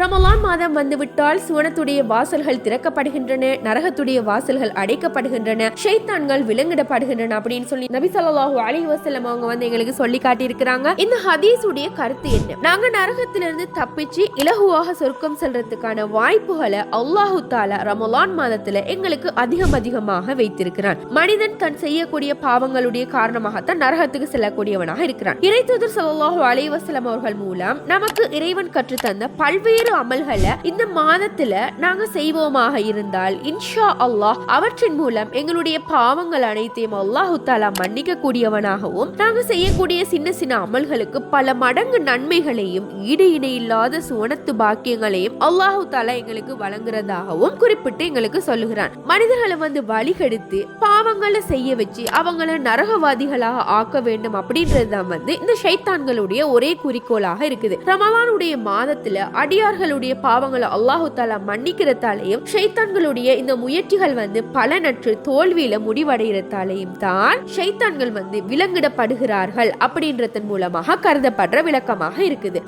ரமலான் மாதம் வந்துவிட்டால் சுவனத்துடைய வாசல்கள் திறக்கப்படுகின்றன நரகத்துடைய வாசல்கள் அடைக்கப்படுகின்றன ஷைத்தான்கள் விலங்கிடப்படுகின்றன அப்படின்னு சொல்லி நபி சொல்லாஹு அலி வசலம் அவங்க வந்து எங்களுக்கு சொல்லி காட்டியிருக்கிறாங்க. இந்த ஹதீஸுடைய கருத்து என்ன? நாங்க நரகத்திலிருந்து தப்பிச்சு இலகுவாக சொர்க்கம் செல்றதுக்கான வாய்ப்புகளை அல்லாஹு தாலா ரமலான் மாதத்துல எங்களுக்கு அதிகம் அதிகமாக வைத்திருக்கிறான். மனிதன் தன் செய்யக்கூடிய பாவங்களுடைய காரணமாகத்தான் நரகத்துக்கு செல்லக்கூடியவனாக இருக்கிறான். இறை தூதர் ஸல்லல்லாஹு அலைஹி அவர்கள் மூலம் நமக்கு இறைவன் கற்றுத்தந்த பல்வேறு அமல்களை இந்த மாதத்துல நாங்க செய்வோமாக இருந்தால் இன்ஷா அல்லாஹ் அவற்றின் மூலம் எங்களுடைய பாவங்கள் அனைத்தையும் அல்லாஹு தாலா மன்னிக்க கூடியவனாகவும் நாங்க செய்யக்கூடிய சின்ன சின்ன அமல்களுக்கு பல மடங்கு நன்மைகளையும் ஈடு இணை இல்லாத சுவனத்து பாக்கியங்களையும் அல்லாஹு தாலா எங்களுக்கு வழங்குறதாகவும் குறிப்பிட்டு எங்களுக்கு சொல்லுகிறான். மனிதர்களை வந்து வழிகெடுத்து பாவங்களை செய்ய வச்சு அவங்கள நரகவாதிகளாக ஆக்க வேண்டும் அப்படின்றது தான் வந்து இந்த ஷைத்தான்களுடைய ஒரே குறிக்கோளாக இருக்குது. ரமவானுடைய மாதத்துல அடியார்களுடைய பாவங்களை அல்லாஹு தாலா மன்னிக்கிறதாலேயும் ஷைத்தான்களுடைய இந்த முயற்சிகள் வந்து பலனற்று தோல்வியில முடிவடைகிறதாலேயும் தான் ஷைத்தான்கள் வந்து விலங்கிடப்படுகிறார்கள் அப்படின்றதன் மூலமாக கருதப்படுற விளக்கமாக இருக்குது.